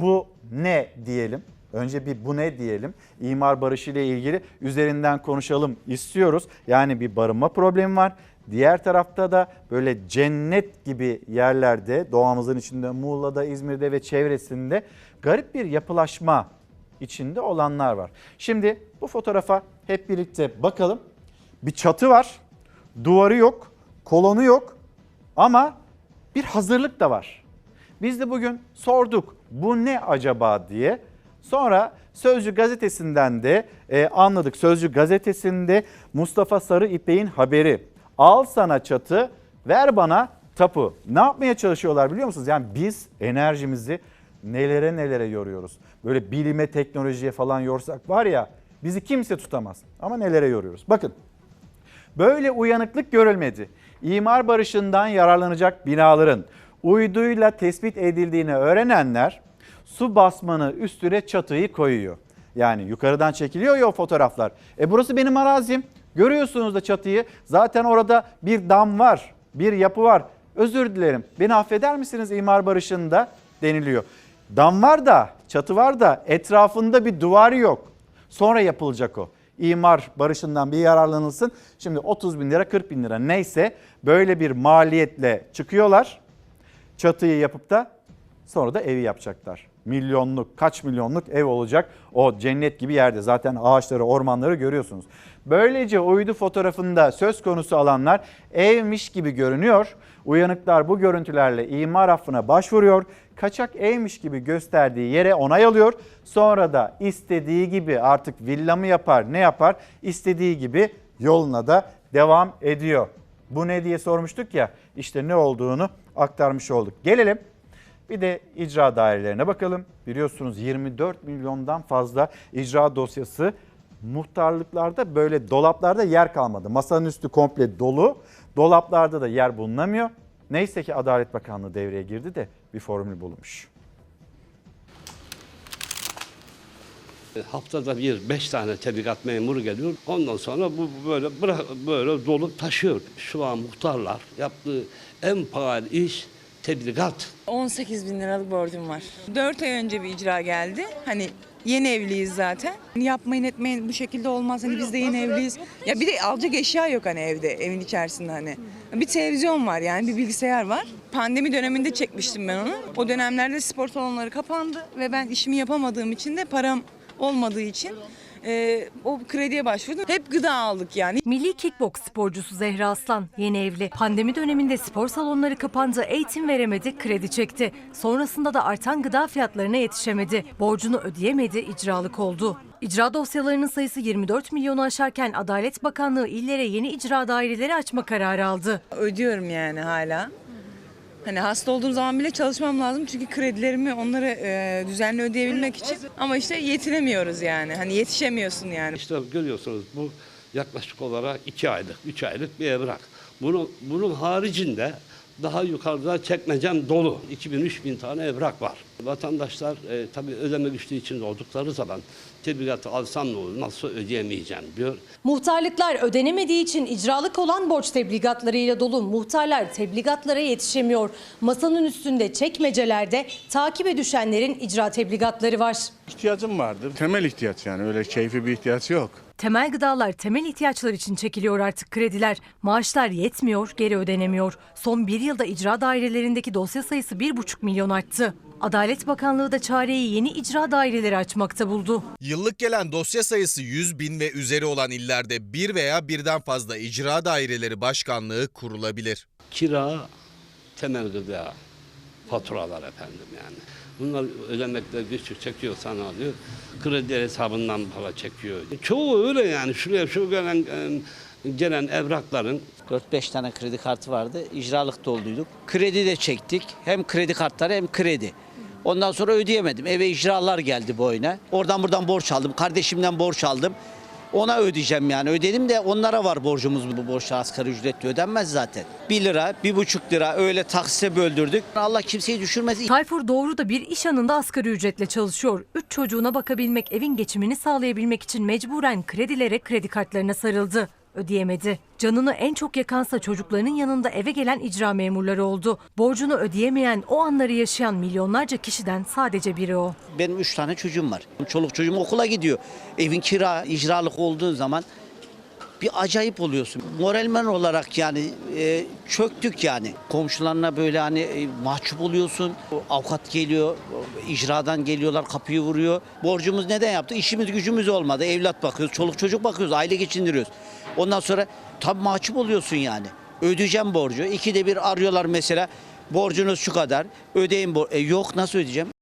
bu ne diyelim. Önce bir bu ne diyelim. İmar barışı ile ilgili üzerinden konuşalım istiyoruz. Yani bir barınma problemi var. Diğer tarafta da böyle cennet gibi yerlerde doğamızın içinde Muğla'da, İzmir'de ve çevresinde garip bir yapılaşma içinde olanlar var. Şimdi bu fotoğrafa hep birlikte bakalım. Bir çatı var, duvarı yok, kolonu yok ama bir hazırlık da var. Biz de bugün sorduk bu ne acaba diye. Sonra Sözcü gazetesinden de e, anladık. Sözcü gazetesinde Mustafa Sarı İpek'in haberi. Al sana çatı, ver bana tapu. Ne yapmaya çalışıyorlar biliyor musunuz? Yani biz enerjimizi nelere nelere yoruyoruz. Böyle bilime, teknolojiye falan yorsak var ya bizi kimse tutamaz. Ama nelere yoruyoruz. Bakın Böyle uyanıklık görülmedi. İmar barışından yararlanacak binaların uyduyla tespit edildiğini öğrenenler su basmanı üstüne çatıyı koyuyor. Yani yukarıdan çekiliyor ya o fotoğraflar. E burası benim arazim. Görüyorsunuz da çatıyı. Zaten orada bir dam var, bir yapı var. Özür dilerim. Beni affeder misiniz imar barışında deniliyor. Dam var da, çatı var da etrafında bir duvar yok. Sonra yapılacak o. İmar barışından bir yararlanılsın. Şimdi 30 bin lira 40 bin lira neyse böyle bir maliyetle çıkıyorlar. Çatıyı yapıp da sonra da evi yapacaklar. Milyonluk kaç milyonluk ev olacak o cennet gibi yerde. Zaten ağaçları ormanları görüyorsunuz. Böylece uydu fotoğrafında söz konusu alanlar evmiş gibi görünüyor. Uyanıklar bu görüntülerle imar affına başvuruyor. Kaçak evmiş gibi gösterdiği yere onay alıyor. Sonra da istediği gibi artık villa mı yapar ne yapar istediği gibi yoluna da devam ediyor. Bu ne diye sormuştuk ya işte ne olduğunu aktarmış olduk. Gelelim bir de icra dairelerine bakalım. Biliyorsunuz 24 milyondan fazla icra dosyası muhtarlıklarda böyle dolaplarda yer kalmadı. Masanın üstü komple dolu. Dolaplarda da yer bulunamıyor. Neyse ki Adalet Bakanlığı devreye girdi de bir formül bulunmuş. Haftada bir beş tane tebligat memuru geliyor. Ondan sonra bu böyle böyle dolup taşıyor. Şu an muhtarlar yaptığı en pahalı iş tebligat. 18 bin liralık borcum var. 4 ay önce bir icra geldi. Hani yeni evliyiz zaten. Yapmayın etmeyin bu şekilde olmaz. Hani biz de yeni evliyiz. Ya bir de alacak eşya yok hani evde, evin içerisinde hani. Bir televizyon var yani bir bilgisayar var. Pandemi döneminde çekmiştim ben onu. O dönemlerde spor salonları kapandı ve ben işimi yapamadığım için de param olmadığı için e, o krediye başvurdum. Hep gıda aldık yani. Milli kickboks sporcusu Zehra Aslan yeni evli. Pandemi döneminde spor salonları kapandı, eğitim veremedi, kredi çekti. Sonrasında da artan gıda fiyatlarına yetişemedi. Borcunu ödeyemedi, icralık oldu. İcra dosyalarının sayısı 24 milyonu aşarken Adalet Bakanlığı illere yeni icra daireleri açma kararı aldı. ödüyorum yani hala. Hani hasta olduğum zaman bile çalışmam lazım çünkü kredilerimi onları e, düzenli ödeyebilmek için. Ama işte yetinemiyoruz yani. Hani yetişemiyorsun yani. İşte görüyorsunuz bu yaklaşık olarak iki aylık, üç aylık bir evrak. Bunu, bunun haricinde daha yukarıda çekmecem dolu. 2000-3000 tane evrak var. Vatandaşlar e, tabii ödeme güçlüğü içinde oldukları zaman tebligatı alsam ne olur, nasıl ödeyemeyeceğim diyor. Muhtarlıklar ödenemediği için icralık olan borç tebligatlarıyla dolu. Muhtarlar tebligatlara yetişemiyor. Masanın üstünde çekmecelerde takibe düşenlerin icra tebligatları var. İhtiyacım vardı. Temel ihtiyaç yani öyle keyfi bir ihtiyaç yok. Temel gıdalar temel ihtiyaçlar için çekiliyor artık krediler. Maaşlar yetmiyor, geri ödenemiyor. Son bir yılda icra dairelerindeki dosya sayısı 1,5 milyon arttı. Adalet Bakanlığı da çareyi yeni icra daireleri açmakta buldu. Yıllık gelen dosya sayısı 100 bin ve üzeri olan illerde bir veya birden fazla icra daireleri başkanlığı kurulabilir. Kira, temel gıda, faturalar efendim yani. Bunlar ödemekte güçlük çekiyorsan alıyor. Kredi hesabından para çekiyor. Çoğu öyle yani. Şuraya şu gelen gelen evrakların 4-5 tane kredi kartı vardı. İcralık dolduyduk. Kredi de çektik. Hem kredi kartları hem kredi. Ondan sonra ödeyemedim. Eve icralar geldi bu oyuna. Oradan buradan borç aldım. Kardeşimden borç aldım. Ona ödeyeceğim yani. Ödedim de onlara var borcumuz. Bu borçlar asgari ücretle ödenmez zaten. 1 lira, 1,5 lira öyle taksite böldürdük. Allah kimseyi düşürmesin. Tayfur Doğru da bir iş anında asgari ücretle çalışıyor. Üç çocuğuna bakabilmek, evin geçimini sağlayabilmek için mecburen kredilere, kredi kartlarına sarıldı. Ödeyemedi. Canını en çok yakansa çocuklarının yanında eve gelen icra memurları oldu. Borcunu ödeyemeyen, o anları yaşayan milyonlarca kişiden sadece biri o. Benim üç tane çocuğum var. Çoluk çocuğum okula gidiyor. Evin kira, icralık olduğu zaman bir acayip oluyorsun. Moralmen olarak yani e, çöktük yani. Komşularına böyle hani e, mahcup oluyorsun. Avukat geliyor, icradan geliyorlar kapıyı vuruyor. Borcumuz neden yaptı? İşimiz gücümüz olmadı. Evlat bakıyoruz, çoluk çocuk bakıyoruz, aile geçindiriyoruz. Ondan sonra tabii mahcup oluyorsun yani. Ödeyeceğim borcu. İkide bir arıyorlar mesela. Borcunuz şu kadar. Ödeyin. Bor e, yok nasıl ödeyeceğim?